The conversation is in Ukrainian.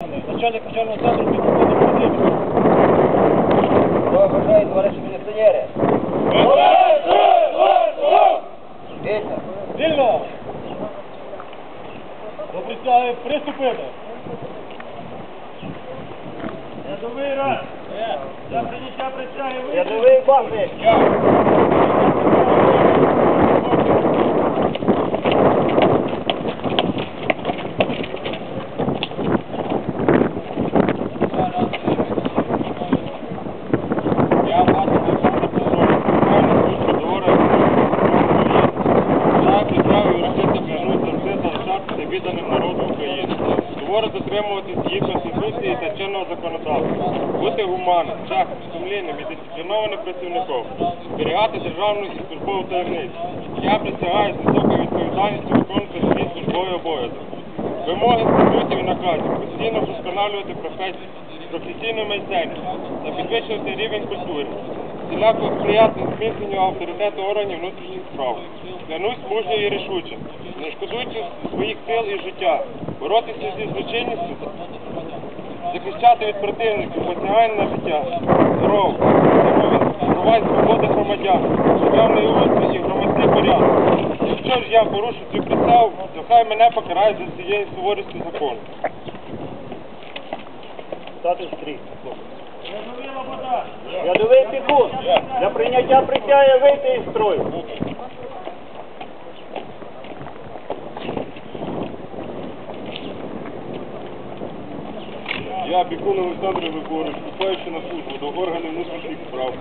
Начальник навчального центру Микола Володимирович. Що бажають товариші міліціонери? Вільно. Вільно! До присяги приступити. Рядовий раз. За прийняття присяги вийти. Рядовий бахни. Відданим народу України. Суворо дотримуватись їх конституції та чинного законодавства. Бути гуманним, чесним, сумлінним і дисциплінованим працівником. Зберігати державну і службову таємницю. Я присягаю з високою відповідальністю виконувати свій службовий обов'язок. Вимоги статутів і наказів постійно вдосконалювати професію, професійну майстерність та підвищувати рівень культури, всіляко сприяти зміцненню авторитету органів внутрішніх справ. Клянусь мужньо і рішуче, не шкодуючи своїх сил і життя, боротися зі злочинністю, захищати від противників посягання на життя, здоров'я, здоров'я, права свободи громадян, державний устрій і громадський порядок. Якщо ж я порушу цю присягу, то хай мене покарають за цією суворістю закону. Стати стрій. Пікун. Для прийняття присяги вийти із строю. Я Бікун Олександр Григорович, вступаючи на службу до органів внутрішніх справ,